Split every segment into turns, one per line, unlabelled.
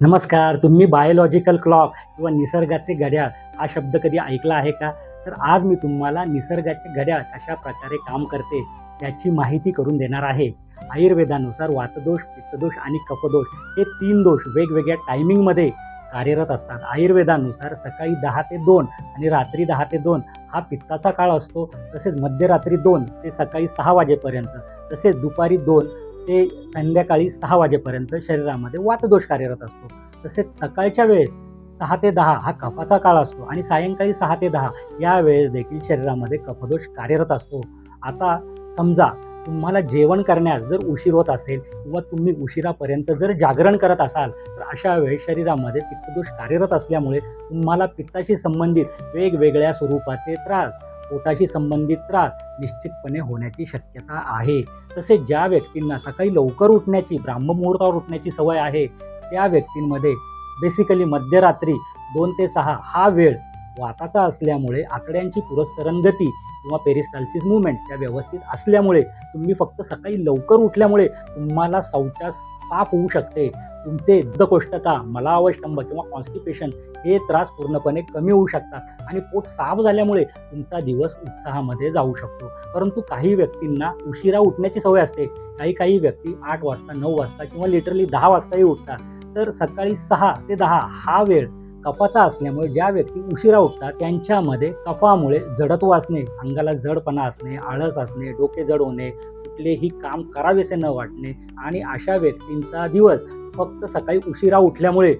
नमस्कार तुम्ही biological clock किंवा निसर्गाचे घड्याळ हा शब्द कधी ऐकला आहे का? तर आज मी तुम्हाला निसर्गाचे घड्याळ कशा प्रकारे काम करते याची माहिती करून देणार आहे. आयुर्वेदानुसार वातदोष पित्तदोष आणि कफदोष हे तीन दोष वेगवेगळ्या टायमिंगमध्ये कार्यरत असतात. आयुर्वेदानुसार सकाळी दहा ते दोन आणि रात्री दहा ते दोन हा पित्ताचा काळ असतो. तसेच मध्यरात्री दोन ते सकाळी सहा वाजेपर्यंत तसेच दुपारी दोन ते संध्याकाळी सहा वाजेपर्यंत शरीरामध्ये वातदोष कार्यरत असतो. तसेच सकाळच्या वेळेस सहा ते दहा हा कफाचा काळ असतो आणि सायंकाळी सहा ते दहा या वेळेस देखील शरीरामध्ये कफदोष कार्यरत असतो. आता समजा तुम्हाला जेवण करण्यास जर उशीर होत असेल किंवा तुम्ही उशिरापर्यंत जर जागरण करत असाल तर अशा वेळेस शरीरामध्ये पित्तदोष कार्यरत असल्यामुळे तुम्हाला पित्ताशी संबंधित वेगवेगळ्या स्वरूपाचे त्रास पोटाशी संबंधित त्रास निश्चितपणे होण्याची शक्यता आहे. तसेच ज्या व्यक्तींना सकाळी लवकर उठण्याची ब्राह्ममुहूर्तावर उठण्याची सवय आहे त्या व्यक्तींमध्ये बेसिकली मध्यरात्री दोन ते सहा हा वेळ वाताचा असल्यामुळे आकड्यांची पुरस्सरण गती किंवा पेरिस्टाल्सिस मुवमेंट त्या व्यवस्थित असल्यामुळे तुम्ही फक्त सकाळी लवकर उठल्यामुळे तुम्हाला शौचास साफ होऊ शकते. तुमचे दकोष्ठता मलावष्टंभ किंवा कॉन्स्टिपेशन हे त्रास पूर्णपणे कमी होऊ शकतात आणि पोट साफ झाल्यामुळे तुमचा दिवस उत्साहामध्ये जाऊ शकतो. परंतु काही व्यक्तींना उशिरा उठण्याची सवय असते. काही काही व्यक्ती आठ वाजता नऊ वाजता किंवा लिटरली दहा वाजताही उठतात. तर सकाळी सहा ते दहा हा वेळ कफाचा असल्यामुळे ज्या व्यक्ती उशिरा उठतात त्यांच्यामध्ये कफामुळे जडत्व असणे अंगाला जडपणा असणे आळस असणे डोके जड होणे कुठलेही काम करावेसे न वाटणे आणि अशा व्यक्तींचा दिवस फक्त सकाळी उशिरा उठल्यामुळे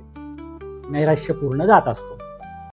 नैराश्यपूर्ण जात असतो.